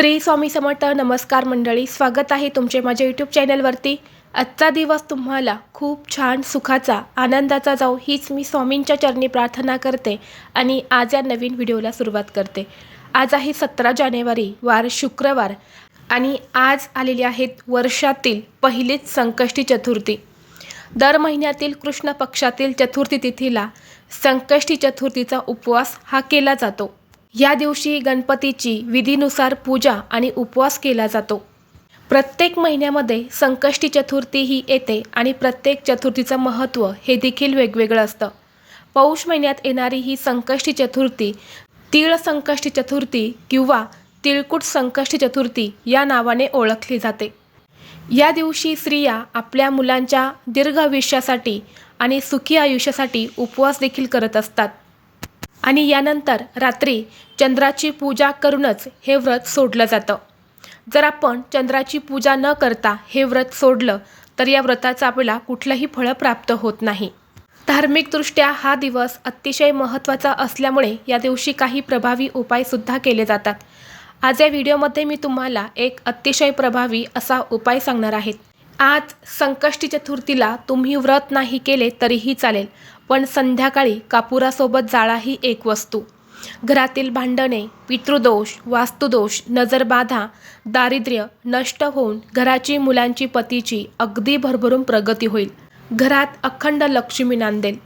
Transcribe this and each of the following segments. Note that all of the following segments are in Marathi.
श्री स्वामी समर्थ नमस्कार मंडळी स्वागत आहे तुमचे माझ्या यूट्यूब चॅनलवरती आजचा दिवस तुम्हाला खूप छान सुखाचा आनंदाचा जाऊ हीच मी स्वामींच्या चरणी प्रार्थना करते आणि आज या नवीन व्हिडिओला सुरुवात करते. आज आहे सतरा जानेवारी वार शुक्रवार आणि आज आलेली आहेत वर्षातील पहिलीच संकष्टी चतुर्थी. दर महिन्यातील कृष्ण पक्षातील चतुर्थी तिथीला संकष्टी चतुर्थीचा उपवास हा केला जातो. या दिवशी गणपतीची विधीनुसार पूजा आणि उपवास केला जातो. प्रत्येक महिन्यामध्ये संकष्टी चतुर्थी ही येते आणि प्रत्येक चतुर्थीचं महत्त्व हे देखील वेगवेगळं असतं. पौष महिन्यात येणारी ही संकष्टी चतुर्थी तीळ संकष्टी चतुर्थी किंवा तिळकुट संकष्टी चतुर्थी या नावाने ओळखली जाते. या दिवशी स्त्रिया आपल्या मुलांच्या दीर्घ आयुष्यासाठी आणि सुखी आयुष्यासाठी उपवास देखील करत असतात. आणि यानंतर रात्री चंद्राची पूजा करूनच हे व्रत सोडलं जातं. जर आपण चंद्राची पूजा न करता हे व्रत सोडलं तर या व्रताचं आपल्याला कुठलंही फळं प्राप्त होत नाही. धार्मिकदृष्ट्या हा दिवस अतिशय महत्त्वाचा असल्यामुळे या दिवशी काही प्रभावी उपायसुद्धा केले जातात. आज या व्हिडिओमध्ये मी तुम्हाला एक अतिशय प्रभावी असा उपाय सांगणार आहे. आज संकष्टी चतुर्थीला तुम्ही व्रत नाही केले तरीही चालेल पण संध्याकाळी कापुरासोबत जाळा ही एक वस्तू. घरातील भांडणे पितृदोष वास्तुदोष नजरबाधा दारिद्र्य नष्ट होऊन घराची मुलांची पतीची अगदी भरभरून प्रगती होईल. घरात अखंड लक्ष्मी नांदेल.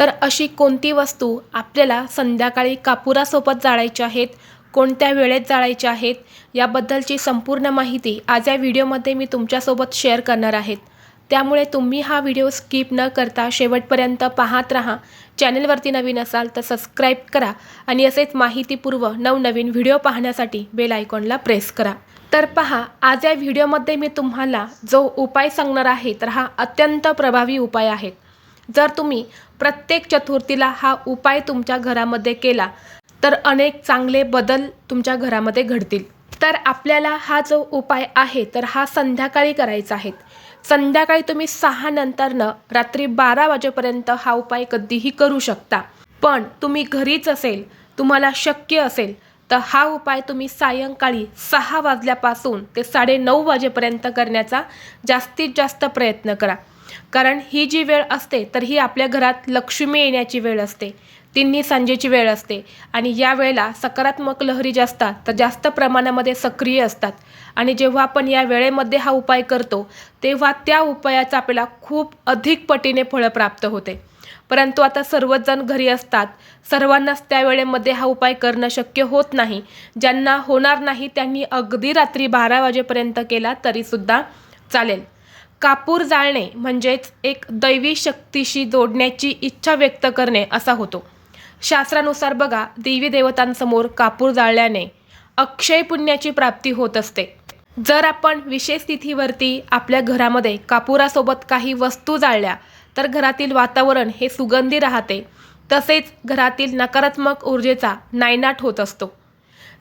तर अशी कोणती वस्तू आपल्याला संध्याकाळी कापुरासोबत जाळायची आहेत कोणत्या वेळेत जाळायच्या आहेत याबद्दलची संपूर्ण माहिती आज या व्हिडिओमध्ये मी तुमच्यासोबत शेअर करणार आहेत. त्यामुळे तुम्ही हा व्हिडिओ स्किप न करता शेवटपर्यंत पाहत राहा. चॅनलवरती नवीन असाल तर सबस्क्राईब करा आणि असेच माहितीपूर्व नवनवीन व्हिडिओ पाहण्यासाठी बेल आयकॉनला प्रेस करा. तर पहा आज या व्हिडिओमध्ये मी तुम्हाला जो उपाय सांगणार आहे तर हा अत्यंत प्रभावी उपाय आहे. जर तुम्ही प्रत्येक चतुर्थीला हा उपाय तुमच्या घरामध्ये केला तर अनेक चांगले बदल तुमच्या घरामध्ये घडतील. तर आपल्याला हा जो उपाय आहे तर हा संध्याकाळी करायचा आहे. संध्याकाळी तुम्ही सहा नंतरनं रात्री बारा वाजेपर्यंत हा उपाय कधीही करू शकता. पण तुम्ही घरीच असेल तुम्हाला शक्य असेल तर हा उपाय तुम्ही सायंकाळी सहा वाजल्यापासून ते साडेनऊ वाजेपर्यंत करण्याचा जास्तीत जास्त प्रयत्न करा. कारण ही जी वेळ असते तर ही आपल्या घरात लक्ष्मी येण्याची वेळ असते. तिन्ही सांजेची वेळ असते. आणि या वेळेला सकारात्मक लहरी ज्या असतात तर जास्त प्रमाणामध्ये सक्रिय असतात. आणि जेव्हा आपण या वेळेमध्ये हा उपाय करतो तेव्हा त्या उपायाचा आपल्याला खूप अधिक पटीने फळं प्राप्त होते. परंतु आता सर्वच जण घरी असतात. सर्वांनाच त्या वेळेमध्ये हा उपाय करणं शक्य होत नाही. ज्यांना होणार नाही त्यांनी अगदी रात्री बारा वाजेपर्यंत केला तरीसुद्धा चालेल. कापूर जाळणे म्हणजेच एक दैवी शक्तीशी जोडण्याची इच्छा व्यक्त करणे असा होतो. शास्त्रानुसार बघा देवी देवतांसमोर कापूर जाळल्याने अक्षय पुण्याची प्राप्ती होत असते. जर आपण विशेष तिथीवरती आपल्या घरामध्ये कापुरासोबत काही वस्तू जाळल्या तर घरातील वातावरण हे सुगंधी राहते. तसेच घरातील नकारात्मक ऊर्जेचा नायनाट होत असतो.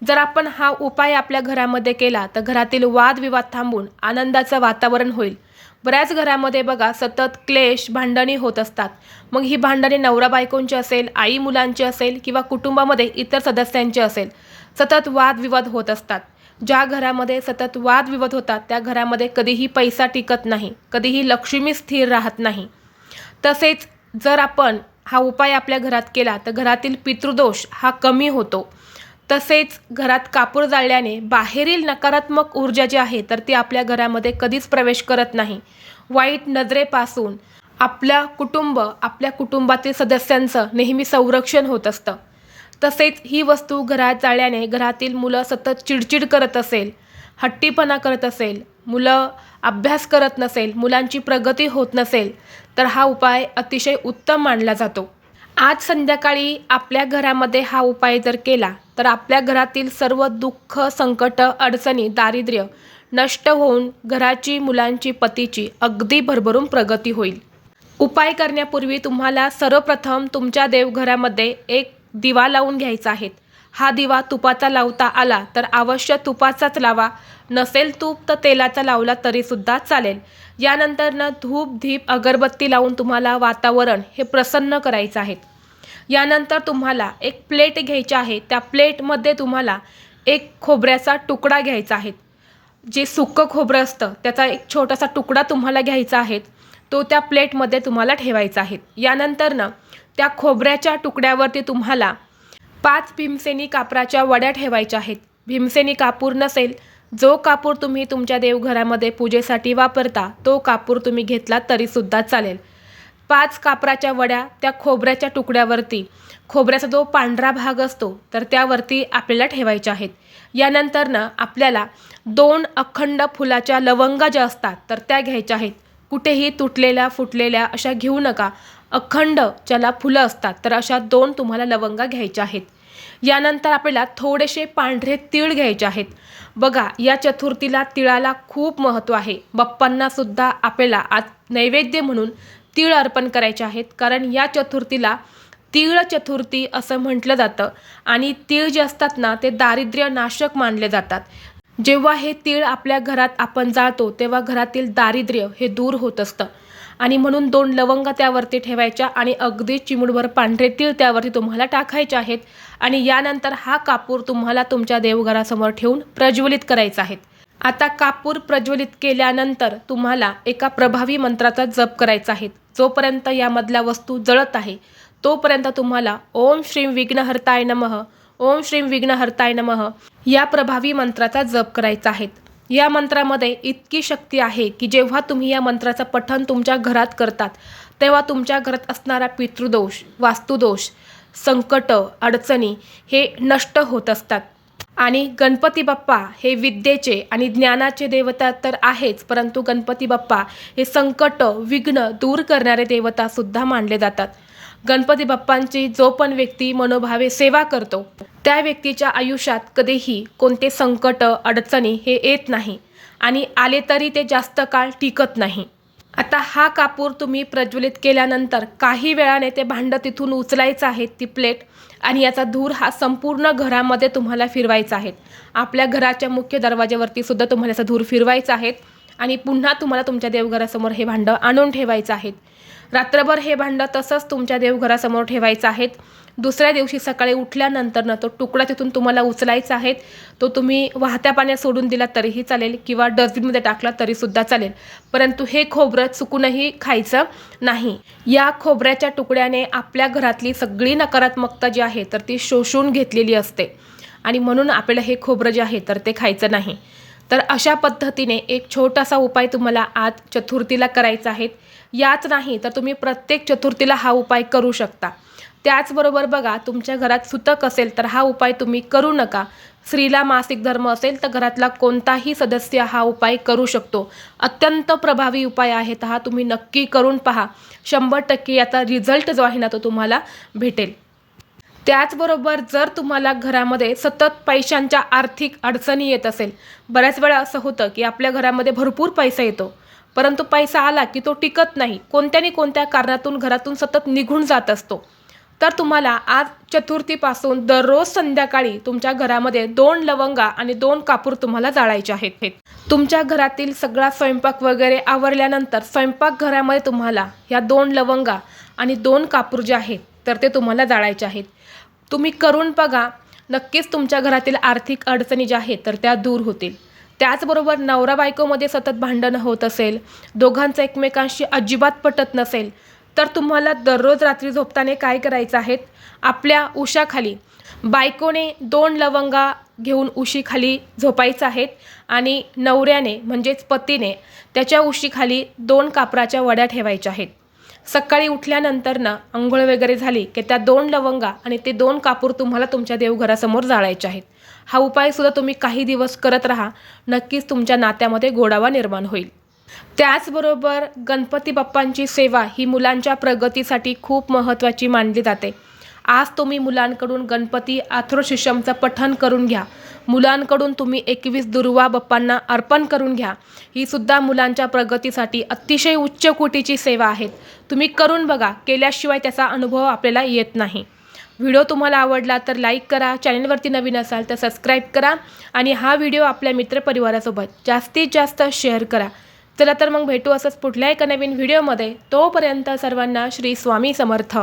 जर आपण हा उपाय आपल्या घरामध्ये केला तर घरातील वादविवाद थांबून आनंदाचं वातावरण होईल. बऱ्याच घरामध्ये बघा सतत क्लेश भांडणी होत असतात. मग ही भांडणी नवरा बायकोंची असेल आई मुलांची असेल किंवा कुटुंबामध्ये इतर सदस्यांची असेल सतत वादविवाद होत असतात. ज्या घरामध्ये सतत वादविवाद होतात त्या घरामध्ये कधीही पैसा टिकत नाही कधीही लक्ष्मी स्थिर राहत नाही. तसेच जर आपण हा उपाय आपल्या घरात केला तर घरातील पितृदोष हा कमी होतो. तसेच घरात कापूर जाळल्याने बाहेरील नकारात्मक ऊर्जा जी आहे तर ती आपल्या घरामध्ये कधीच प्रवेश करत नाही. वाईट नजरेपासून आपल्या कुटुंब आपल्या कुटुंबातील सदस्यांचं नेहमी संरक्षण होत असतं. तसेच ही वस्तू घरात जाळल्याने घरातील मुलं सतत चिडचिड करत असेल हट्टीपणा करत असेल मुलं अभ्यास करत नसेल मुलांची प्रगती होत नसेल तर हा उपाय अतिशय उत्तम मानला जातो. आज संध्याकाळी आपल्या घरामध्ये हा उपाय जर केला तर आपल्या घरातील सर्व दुःख संकट अडचणी दारिद्र्य नष्ट होऊन घराची मुलांची पतीची अगदी भरभरून प्रगती होईल. उपाय करण्यापूर्वी तुम्हाला सर्वप्रथम तुमच्या देवघरामध्ये एक दिवा लावून घ्यायचा आहे. हा दिवा तुपाचा लावता आला तर अवश्य तुपाचाच लावा. नसेल तूप तर तेलाचा लावला तरीसुद्धा चालेल. यानंतरनं धूप धीप अगरबत्ती लावून तुम्हाला वातावरण हे प्रसन्न करायचं आहे. यानंतर तुम्हाला एक प्लेट घ्यायची आहे. त्या प्लेटमध्ये तुम्हाला एक खोबऱ्याचा तुकडा घ्यायचा आहे. जे सुकं खोबरं असतं त्याचा एक छोटासा तुकडा तुम्हाला घ्यायचा आहे. तो त्या प्लेटमध्ये तुम्हाला ठेवायचा आहे. यानंतरनं त्या खोबऱ्याच्या तुकड्यावरती तुम्हाला पाच भीमसेनी कापराच्या वड्या ठेवायच्या आहेत. भीमसेनी कापूर नसेल जो कापूर तुम्ही तुमच्या देवघरामध्ये पूजेसाठी वापरता तो कापूर तुम्ही घेतला तरीसुद्धा चालेल. पाच कापराच्या वड्या त्या खोबऱ्याच्या तुकड्यावरती. खोबऱ्याचा जो पांढरा भाग असतो तर त्यावरती आपल्याला ठेवायच्या आहेत. यानंतर ना आपल्याला दोन अखंड फुलाच्या लवंगा ज्या असतात तर त्या घ्यायच्या आहेत. कुठेही तुटलेल्या फुटलेल्या अशा घेऊ नका. अखंड ज्याला फुलं असतात तर अशा दोन तुम्हाला लवंगा घ्यायच्या आहेत. यानंतर आपल्याला थोडेसे पांढरे तीळ घ्यायचे आहेत. बघा या चतुर्थीला तिळाला खूप महत्त्व आहे. बाप्पांनासुद्धा आपल्याला आज नैवेद्य म्हणून तीळ अर्पण करायचे आहेत कारण या चतुर्थीला तीळ चतुर्थी असं म्हटलं जातं आणि तीळ जे असतात ना ते दारिद्र्य नाशक मानले जातात. जेव्हा हे तीळ आपल्या घरात आपण जाळतो तेव्हा घरातील दारिद्र्य हे दूर होत असतं. आणि म्हणून दोन लवंगा त्यावरती ठेवायच्या आणि अगदी चिमुडभर पांढरे तीळ त्यावरती तुम्हाला टाकायचे आहेत. आणि यानंतर हा कापूर तुम्हाला तुमच्या देवघरासमोर ठेवून प्रज्वलित करायचा आहे. आता कापूर प्रज्वलित केल्यानंतर तुम्हाला एका प्रभावी मंत्राचा जप करायचा आहे. जोपर्यंत यामधल्या वस्तू जळत आहे तोपर्यंत तुम्हाला ओम श्रीम विघ्नहर्ताय नमः ओम श्रीम विघ्नहर्ताय नमः या प्रभावी मंत्राचा जप करायचा आहे. या मंत्रामध्ये इतकी शक्ती आहे की जेव्हा तुम्ही या मंत्राचं पठण तुमच्या घरात करतात तेव्हा तुमच्या घरात असणारा पितृदोष वास्तुदोष संकट अडचणी हे नष्ट होत असतात. आणि गणपती बाप्पा हे विद्येचे आणि ज्ञानाचे देवता तर आहेच परंतु गणपती बाप्पा हे संकट विघ्न दूर करणारे देवता सुद्धा मानले जातात. गणपती बाप्पांची जो पण व्यक्ती मनोभावे सेवा करतो त्या व्यक्तीच्या आयुष्यात कधीही कोणते संकट अडचणी हे येत नाही आणि आले तरी ते जास्त काळ टिकत नाही. आता हा कापूर तुम्ही प्रज्वलित केल्यानंतर काही वेळाने ते भांडं तिथून उचलायचं आहे ती प्लेट आणि याचा धूर हा संपूर्ण घरामध्ये तुम्हाला फिरवायचा आहे. आपल्या घराच्या मुख्य दरवाज्यावरती सुद्धा तुम्हाला याचा धूर फिरवायचा आहे आणि पुन्हा तुम्हाला तुमच्या देवघरासमोर हे भांडं आणून ठेवायचं आहे. रात्रभर हे भांडं तसंच तुमच्या देवघरासमोर ठेवायचं आहेत दुसऱ्या दिवशी सकाळी उठल्यानंतर तो तुकडा तिथून तुम्हाला उचलायचा आहे तो तुम्ही वाहत्या पाण्यात सोडून दिला तरीही चालेल किंवा डस्टबिनमध्ये टाकला तरीसुद्धा चालेल. परंतु हे खोबरं चुकूनही खायचं नाही. या खोबऱ्याच्या तुकड्याने आपल्या घरातली सगळी नकारात्मकता जी आहे तर ती शोषून घेतलेली असते. आणि म्हणून आपल्याला हे खोबरं जे आहे तर ते खायचं नाही. तर अशा पद्धतीने एक छोटासा उपाय तुम्हाला आज चतुर्थीला करायचा आहे. याच नाही तर तुम्ही प्रत्येक चतुर्थीला हा उपाय करू शकता. त्याचबरोबर बघा तुमच्या घरात सुतक असेल तर हा उपाय तुम्ही करू नका. स्त्रीला मासिक धर्म असेल तर घरातला कोणताही सदस्य हा उपाय करू शकतो. अत्यंत प्रभावी उपाय आहे तर हा तुम्ही नक्की करून पहा. शंभर टक्के याचा रिझल्ट जो आहे ना तो तुम्हाला भेटेल. त्याचबरोबर जर तुम्हाला घरामध्ये सतत पैशांच्या आर्थिक अडचणी येत असेल बऱ्याच वेळा असं होतं की आपल्या घरामध्ये भरपूर पैसा येतो परंतु पैसा आला की तो टिकत नाही कोणत्या कोणत्या कारणातून घरातून सतत निघून जात असतो. तर तुम्हाला आज चतुर्थीपासून दररोज संध्याकाळी तुमच्या घरामध्ये दोन लवंगा आणि दोन कापूर तुम्हाला जाळायचे आहेत. तुमच्या घरातील सगळा स्वयंपाक वगैरे आवरल्यानंतर स्वयंपाक घरामध्ये तुम्हाला या दोन लवंगा आणि दोन कापूर जे आहेत तर ते तुम्हाला जाळायचे आहेत. तुम्ही करून बघा नक्कीच तुमच्या घरातील आर्थिक अडचणी ज्या आहेत तर त्या दूर होतील. त्याचबरोबर नवरा बायकोमध्ये सतत भांडणं होत असेल दोघांचं एकमेकांशी अजिबात पटत नसेल तर तुम्हाला दररोज रात्री झोपताना काय करायचं आहे? आपल्या उशाखाली बायकोने दोन लवंगा घेऊन उशीखाली झोपायचं आहेत आणि नवऱ्याने म्हणजेच पतीने त्याच्या उशीखाली दोन कापराच्या वड्या ठेवायच्या आहेत. सकाळी उठल्यानंतर ना आंघोळ वगैरे झाली की त्या दोन लवंगा आणि ते दोन कापूर तुम्हाला तुमच्या देवघरासमोर जाळायचे आहेत. हा उपायसुद्धा तुम्ही काही दिवस करत राहा. नक्कीच तुमच्या नात्यामध्ये गोडावा निर्माण होईल. त्याचबरोबर गणपती बाप्पांची सेवा ही मुलांच्या प्रगतीसाठी खूप महत्त्वाची मानली जाते. आज तुम्ही मुलांकडून गणपती आथ्रोशिषमचं पठण करून घ्या. मुलांकडून तुम्ही एकवीस दुर्वा बाप्पांना अर्पण करून घ्या. ही सुद्धा मुलांच्या प्रगतीसाठी अतिशय उच्च कोटीची सेवा आहेत तुम्ही करून बघा केल्याशिवाय त्याचा अनुभव आपल्याला येत नाही. व्हिडिओ तुम्हाला आवडला तर लाईक करा चॅनलवरती नवीन असाल तर सबस्क्राईब करा आणि हा व्हिडिओ आपल्या मित्रपरिवारासोबत जास्तीत जास्त शेअर करा. चला तर मग भेटू असंच पुढल्या एका नवीन व्हिडिओमध्ये. तोपर्यंत सर्वांना श्री स्वामी समर्थ.